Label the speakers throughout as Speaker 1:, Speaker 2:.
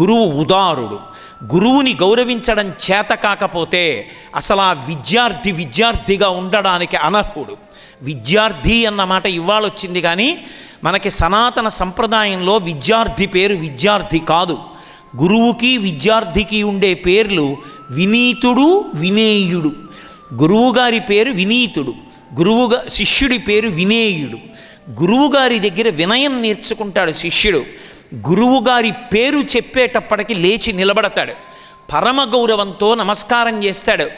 Speaker 1: గురువు ఉదారుడు. గురువుని గౌరవించడం చేత కాకపోతే అసలు ఆ విద్యార్థి విద్యార్థిగా ఉండడానికి అనర్హుడు. విద్యార్థి అన్న మాట వచ్చింది కానీ మనకి సనాతన సంప్రదాయంలో విద్యార్థి పేరు విద్యార్థి కాదు. గురువుకి విద్యార్థికి ఉండే పేర్లు వినీతుడు వినేయుడు. గురువుగారి పేరు వినీతుడు. గురువుగా శిష్యుడి పేరు వినేయుడు. గురువుగారి దగ్గర వినయం నేర్చుకుంటాడు శిష్యుడు. గురువుగారి పేరు చెప్పేటప్పటికి లేచి నిలబడతాడు. పరమ గౌరవంతో నమస్కారం చేస్తాడు.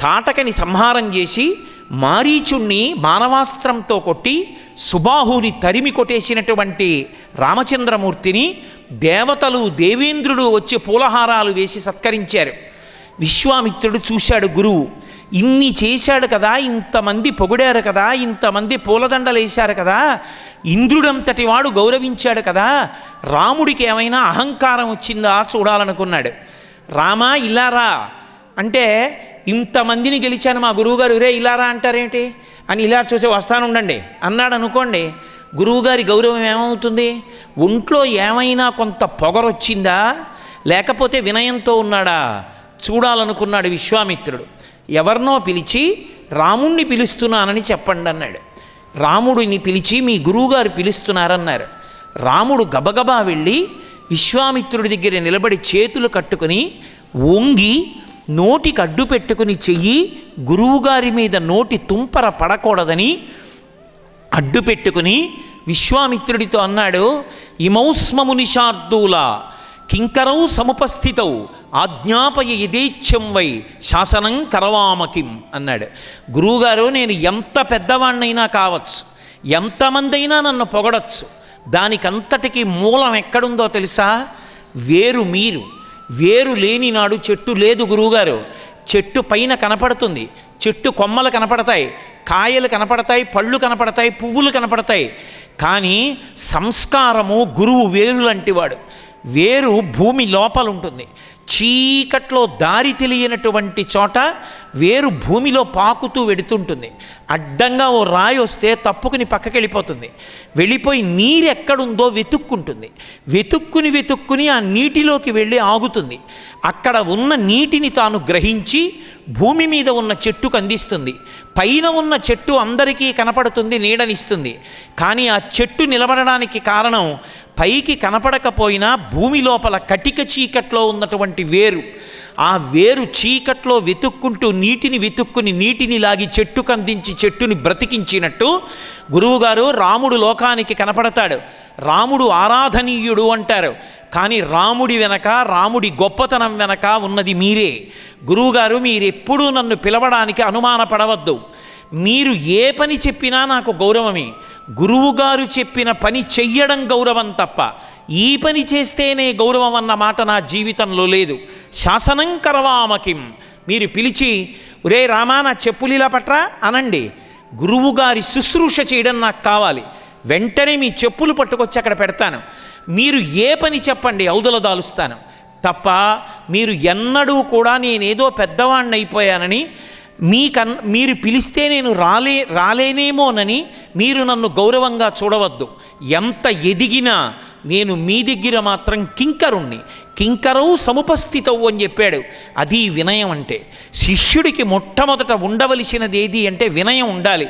Speaker 1: తాటకని సంహారం చేసి మారీచుణ్ణి మానవాస్త్రంతో కొట్టి సుబాహుని తరిమి కొట్టేసినటువంటి రామచంద్రమూర్తిని దేవతలు దేవేంద్రుడు వచ్చి పూలహారాలు వేసి సత్కరించారు. విశ్వామిత్రుడు చూశాడు గురువు. ఇన్ని చేశాడు కదా ఇంతమంది పొగిడారు కదా ఇంతమంది పూలదండలు వేశారు కదా ఇంద్రుడంతటి వాడు గౌరవించాడు కదా రాముడికి ఏమైనా అహంకారం వచ్చిందా చూడాలనుకున్నాడు. రామా ఇల్లారా అంటే ఇంతమందిని గెలిచాను మా గురువుగారు రే ఇలారా అంటారేంటి? అని ఇలా చూసే వస్తాను ఉండండి అన్నాడు అనుకోండి గురువుగారి గౌరవం ఏమవుతుంది? ఒంట్లో ఏమైనా కొంత పొగరొచ్చిందా? లేకపోతే వినయంతో ఉన్నాడా? చూడాలనుకున్నాడు విశ్వామిత్రుడు. ఎవరినో పిలిచి రాముణ్ణి పిలుస్తున్నానని చెప్పండి అన్నాడు. రాముడిని పిలిచి మీ గురువుగారు పిలుస్తున్నారన్నారు. రాముడు గబగబా వెళ్ళి విశ్వామిత్రుడి దగ్గర నిలబడి చేతులు కట్టుకుని వంగి నోటికి అడ్డు పెట్టుకుని చెయ్యి గురువుగారి మీద నోటి తుంపర పడకూడదని అడ్డు పెట్టుకుని విశ్వామిత్రుడితో అన్నాడు ఇమౌస్మము నిషార్దూల కింకరౌ సముపస్థితౌ ఆజ్ఞాపయ యథేచ్ఛం వై శాసనం కరవామకిం అన్నాడు. గురువుగారు నేను ఎంత పెద్దవాణ్ణైనా కావచ్చు ఎంతమందైనా నన్ను పొగడచ్చు దానికంతటికి మూలం ఎక్కడుందో తెలుసా? వేరు మీరు వేరు లేని నాడు చెట్టు లేదు గురువుగారు. చెట్టు పైన కనపడుతుంది చెట్టు కొమ్మలు కనపడతాయి కాయలు కనపడతాయి పళ్ళు కనపడతాయి పువ్వులు కనపడతాయి. కానీ సంస్కారము గురువు వేరు లాంటివాడు వేరు భూమి లోపల ఉంటుంది. చీకట్లో దారి తెలియనటువంటి చోట వేరు భూమిలో పాకుతూ వెడుతుంటుంది. అడ్డంగా ఓ రాయి వస్తే తప్పుకుని పక్కకి వెళ్ళిపోతుంది వెళ్ళిపోయి నీరు ఎక్కడుందో వెతుక్కుంటుంది. వెతుక్కుని వెతుక్కుని ఆ నీటిలోకి వెళ్ళి ఆగుతుంది. అక్కడ ఉన్న నీటిని తాను గ్రహించి భూమి మీద ఉన్న చెట్టుకు అందిస్తుంది. పైన ఉన్న చెట్టు అందరికీ కనపడుతుంది నీడనిస్తుంది. కానీ ఆ చెట్టు నిలబడడానికి కారణం పైకి కనపడకపోయినా భూమి లోపల కటిక చీకట్లో ఉన్నటువంటి వేరు. ఆ వేరు చీకట్లో వెతుక్కుంటూ నీటిని వెతుక్కుని నీటిని లాగి చెట్టు కందించి చెట్టుని బ్రతికించినట్టు గురువుగారు రాముడు లోకానికి కనపడతాడు. రాముడు ఆరాధనీయుడు అంటారు. కానీ రాముడి వెనక రాముడి గొప్పతనం వెనక ఉన్నది మీరే. గురువుగారు మీరెప్పుడూ నన్ను పిలవడానికి అనుమానపడవద్దు. మీరు ఏ పని చెప్పినా నాకు గౌరవమే. గురువుగారు చెప్పిన పని చెయ్యడం గౌరవం తప్ప ఈ పని చేస్తేనే గౌరవం అన్న మాట నా జీవితంలో లేదు. శాసనం కరవామకిం. మీరు పిలిచి ఒరే రామా నా చెప్పులు ఇలా పట్రా? అనండి. గురువుగారి శుశ్రూష చేయడం నాకు కావాలి. వెంటనే మీ చెప్పులు పట్టుకొచ్చి అక్కడ పెడతాను. మీరు ఏ పని చెప్పండి అవుదల దాలుస్తాను. తప్ప మీరు ఎన్నడూ కూడా నేనేదో పెద్దవాణ్ణి అయిపోయానని మీకన్ మీరు పిలిస్తే నేను రాలే రాలేనేమోనని మీరు నన్ను గౌరవంగా చూడవద్దు. ఎంత ఎదిగినా నేను మీ దగ్గర మాత్రం కింకరుణ్ణి. కింకరవు సముపస్థితవు అని చెప్పాడు. అది వినయం అంటే శిష్యుడికి మొట్టమొదట ఉండవలసినది ఏది అంటే వినయం ఉండాలి.